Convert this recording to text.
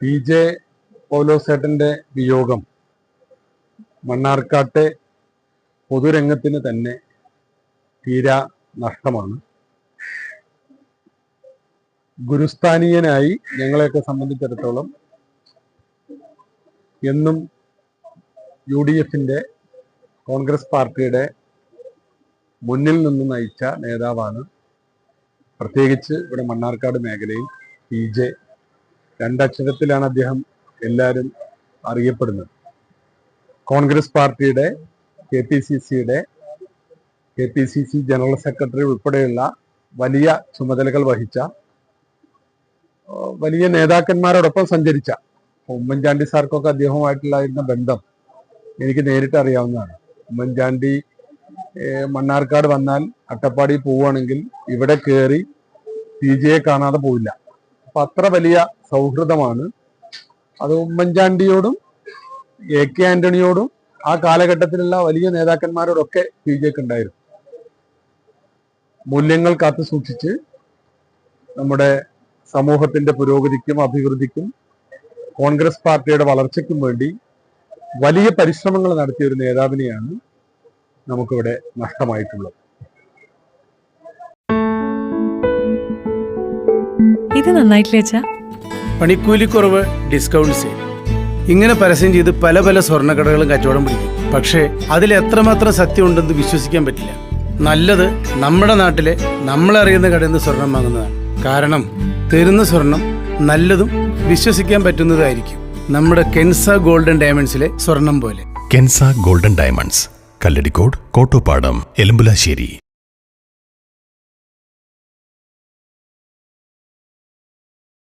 P J പൗലോസേട്ടന്റെ വിയോഗം മണ്ണാർക്കാട്ടെ പൊതുരംഗത്തിന് തന്നെ തീരാ നഷ്ടമാണ്. ഗുരുസ്ഥാനീയനായി ഞങ്ങളെയൊക്കെ സംബന്ധിച്ചിടത്തോളം എന്നും യു ഡി എഫിന്റെ കോൺഗ്രസ് പാർട്ടിയുടെ മുന്നിൽ നിന്ന് നയിച്ച നേതാവാണ്. പ്രത്യേകിച്ച് ഇവിടെ മണ്ണാർക്കാട് മേഖലയിൽ പി ജെ രണ്ടക്ഷരത്തിലാണ് അദ്ദേഹം എല്ലാവരും അറിയപ്പെടുന്നത്. കോൺഗ്രസ് പാർട്ടിയുടെ കെ പി സി സിയുടെ K P C C general secretary ഉൾപ്പെടെയുള്ള വലിയ ചുമതലകൾ വഹിച്ച വലിയ നേതാക്കന്മാരോടൊപ്പം സഞ്ചരിച്ച ഉമ്മൻചാണ്ടി സാർക്കൊക്കെ അദ്ദേഹവുമായിട്ടുള്ളായിരുന്ന ബന്ധം എനിക്ക് നേരിട്ട് അറിയാവുന്നതാണ്. ഉമ്മൻചാണ്ടി മണ്ണാർക്കാട് വന്നാൽ അട്ടപ്പാടി പോവുകയാണെങ്കിൽ ഇവിടെ കയറി പി ജിയെ കാണാതെ പോവില്ല. അത്ര വലിയ സൗഹൃദമാണ്. അത് ഉമ്മൻചാണ്ടിയോടും എ കെ ആന്റണിയോടും ആ കാലഘട്ടത്തിലുള്ള വലിയ നേതാക്കന്മാരോടൊക്കെ പി ജെക്ക് ഉണ്ടായിരുന്നു. മൂല്യങ്ങൾ കാത്തു സൂക്ഷിച്ച് നമ്മുടെ സമൂഹത്തിന്റെ പുരോഗതിക്കും അഭിവൃദ്ധിക്കും കോൺഗ്രസ് പാർട്ടിയുടെ വളർച്ചയ്ക്കും വേണ്ടി വലിയ പരിശ്രമങ്ങൾ നടത്തിയ ഒരു നേതാവിനെയാണ് നമുക്കിവിടെ നഷ്ടമായിട്ടുള്ളത്. ഇത് നന്നായിട്ടില്ലേ അച്ഛാ? പണിക്കൂലിക്കുറവ് ഡിസ്കൗണ്ട് സെയിൽ ഇങ്ങനെ പരസ്യം ചെയ്ത് പല പല സ്വർണക്കടകളും കച്ചവടം പിടിക്കും. പക്ഷേ അതിൽ എത്രമാത്രം സത്യം ഉണ്ടെന്ന് വിശ്വസിക്കാൻ പറ്റില്ല. നല്ലത് നമ്മുടെ നാട്ടിലെ നമ്മളറിയുന്ന കടയിൽ നിന്ന് സ്വർണം വാങ്ങുന്നതാണ്. കാരണം തരുന്ന സ്വർണം നല്ലതും വിശ്വസിക്കാൻ പറ്റുന്നതായിരിക്കും. നമ്മുടെ കെൻസ ഗോൾഡൻ ഡയമണ്ട്സിലെ സ്വർണം പോലെ. Kensa golden diamonds. Kalladikode Kottopadam Elambulassery.